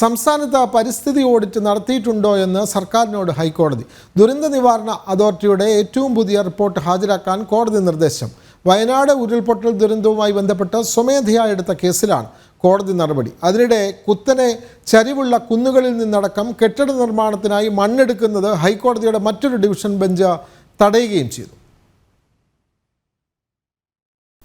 സംസ്ഥാനത്ത് പരിസ്ഥിതി ഓഡിറ്റ് നടത്തിയിട്ടുണ്ടോ എന്ന് സർക്കാരിനോട് ഹൈക്കോടതി. ദുരന്ത നിവാരണ അതോറിറ്റിയുടെ ഏറ്റവും പുതിയ റിപ്പോർട്ട് ഹാജരാക്കാൻ കോടതി നിർദ്ദേശം. വയനാട് ഉരുൾപൊട്ടൽ ദുരന്തവുമായി ബന്ധപ്പെട്ട് സ്വമേധയാ എടുത്ത കേസിലാണ് കോടതി നടപടി. അതിനിടെ കുത്തനെ ചരിവുള്ള കുന്നുകളിൽ നിന്നടക്കം കെട്ടിട നിർമ്മാണത്തിനായി മണ്ണെടുക്കുന്നത് ഹൈക്കോടതിയുടെ മറ്റൊരു ഡിവിഷൻ ബെഞ്ച് തടയുകയും ചെയ്തു.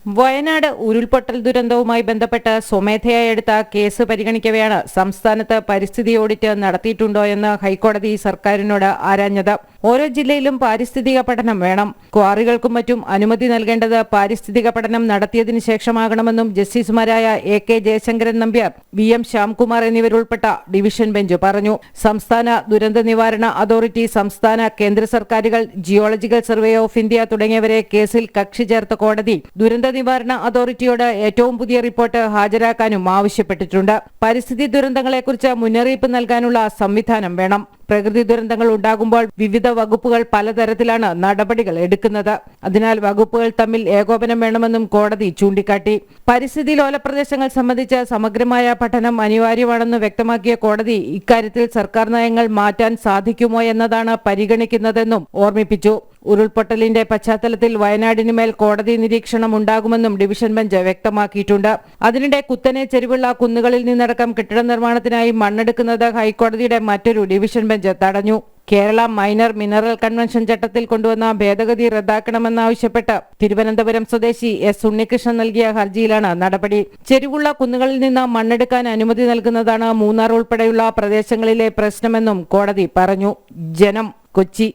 വയനാട് ഉരുൾപൊട്ടൽ ദുരന്തവുമായി ബന്ധപ്പെട്ട് സ്വമേധയായി എടുത്ത കേസ് പരിഗണിക്കവെയാണ് സംസ്ഥാനത്ത് പരിസ്ഥിതി ഓഡിറ്റ് നടത്തിയിട്ടുണ്ടോ എന്ന് ഹൈക്കോടതി സർക്കാരിനോട് ആരാഞ്ഞത്. ഓരോ ജില്ലയിലും പാരിസ്ഥിതിക പഠനം വേണം. ക്വാറികൾക്കും മറ്റും അനുമതി നൽകേണ്ടത് പാരിസ്ഥിതിക പഠനം നടത്തിയതിനു ശേഷമാകണമെന്നും ജസ്റ്റിസുമാരായ A K Jayasankaran Nambiar V M Syamkumar എന്നിവരുൾപ്പെട്ട division bench പറഞ്ഞു. സംസ്ഥാന ദുരന്ത നിവാരണ അതോറിറ്റി സംസ്ഥാന കേന്ദ്ര സർക്കാരുകൾ ജിയോളജിക്കൽ സർവേ ഓഫ് ഇന്ത്യ തുടങ്ങിയവരെ കേസിൽ കക്ഷി ചേർത്ത കോടതി ദുരന്ത നിവാരണ അതോറിറ്റിയോട് ഏറ്റവും പുതിയ റിപ്പോർട്ട് ഹാജരാക്കാനും ആവശ്യപ്പെട്ടിട്ടുണ്ട്. പരിസ്ഥിതി ദുരന്തങ്ങളെക്കുറിച്ച് മുന്നറിയിപ്പ് നൽകാനുള്ള സംവിധാനം വേണം. പ്രകൃതി ദുരന്തങ്ങൾ ഉണ്ടാകുമ്പോൾ വിവിധ വകുപ്പുകൾ പലതരത്തിലാണ് നടപടികൾ എടുക്കുന്നത്. അതിനാൽ വകുപ്പുകൾ തമ്മിൽ ഏകോപനം വേണമെന്നും കോടതി ചൂണ്ടിക്കാട്ടി. പരിസ്ഥിതി ലോല പ്രദേശങ്ങൾ സംബന്ധിച്ച് സമഗ്രമായ പഠനം അനിവാര്യമാണെന്ന് വ്യക്തമാക്കിയ കോടതി ഇക്കാര്യത്തിൽ സർക്കാർ നയങ്ങൾ മാറ്റാൻ സാധിക്കുമോ എന്നതാണ് പരിഗണിക്കുന്നതെന്നും ഓർമ്മിപ്പിച്ചു. ഉരുൾപൊട്ടലിന്റെ പശ്ചാത്തലത്തിൽ വയനാടിന് മേൽ കോടതി നിരീക്ഷണം ഉണ്ടാകുമെന്നും ഡിവിഷൻ ബെഞ്ച് വ്യക്തമാക്കിയിട്ടുണ്ട്. അതിനിടെ കുത്തനെ ചെരുവുള്ള കുന്നുകളിൽ നിന്നടക്കം കെട്ടിട നിർമ്മാണത്തിനായി മണ്ണെടുക്കുന്നത് ഹൈക്കോടതിയുടെ മറ്റൊരു ഡിവിഷൻ ബെഞ്ച് തടഞ്ഞു. കേരള മൈനർ മിനറൽ കൺവെൻഷൻ ചട്ടത്തിൽ കൊണ്ടുവന്ന ഭേദഗതി റദ്ദാക്കണമെന്നാവശ്യപ്പെട്ട് തിരുവനന്തപുരം സ്വദേശി എസ് ഉണ്ണികൃഷ്ണൻ നൽകിയ ഹർജിയിലാണ് നടപടി. ചെരുവുള്ള കുന്നുകളിൽ നിന്ന് മണ്ണെടുക്കാൻ അനുമതി നൽകുന്നതാണ് മൂന്നാർ ഉൾപ്പെടെയുള്ള പ്രദേശങ്ങളിലെ പ്രശ്നമെന്നും കോടതി പറഞ്ഞു. ജനം കൊച്ചി.